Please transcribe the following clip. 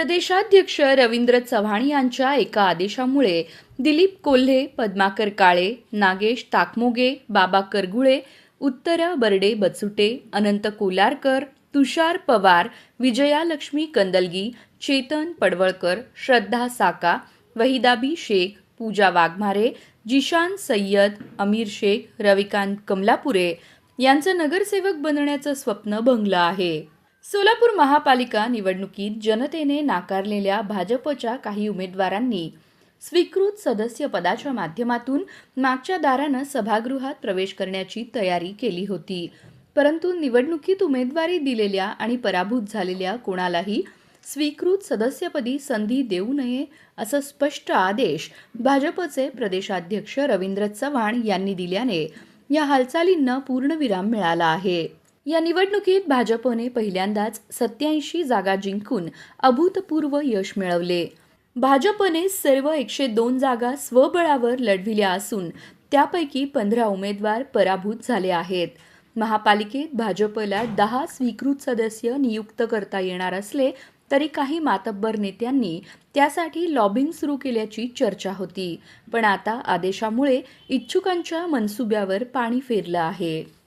प्रदेशाध्यक्ष रवींद्र चव्हाण यांच्या एका आदेशामुळे दिलीप कोल्हे पद्माकर काळे नागेश ताकमोगे बाबा करगुळे उत्तरा बर्डे बचुटे अनंत कोलारकर तुषार पवार विजयालक्ष्मी कंदलगी चेतन पडवळकर श्रद्धा साका वहिदाबी शेख पूजा वाघमारे जिशान सय्यद अमीर शेख रविकांत कमलापुरे यांचं नगरसेवक बनण्याचं स्वप्न भंगलं आहे. सोलापूर महापालिका निवडणुकीत जनतेने नाकारलेल्या भाजपच्या काही उमेदवारांनी स्वीकृत सदस्य पदाच्या माध्यमातून मागच्या दारानं सभागृहात प्रवेश करण्याची तयारी केली होती. परंतु निवडणुकीत उमेदवारी दिलेल्या आणि पराभूत झालेल्या कोणालाही स्वीकृत सदस्यपदी संधी देऊ नये असं स्पष्ट आदेश भाजपचे प्रदेशाध्यक्ष रवींद्र चव्हाण यांनी दिल्याने या हालचालींना पूर्णविराम मिळाला आहे. या निवडणुकीत भाजपने पहिल्यांदाच सत्याऐंशी जागा जिंकून अभूतपूर्व यश मिळवले. भाजपने सर्व एकशे दोन जागा स्वबळावर लढविल्या असून त्यापैकी पंधरा उमेदवार पराभूत झाले आहेत. महापालिकेत भाजपला दहा स्वीकृत सदस्य नियुक्त करता येणार असले तरी काही मातब्बर नेत्यांनी त्यासाठी लॉबिंग सुरू केल्याची चर्चा होती. पण आता आदेशामुळे इच्छुकांच्या मनसुब्यावर पाणी फेरलं आहे.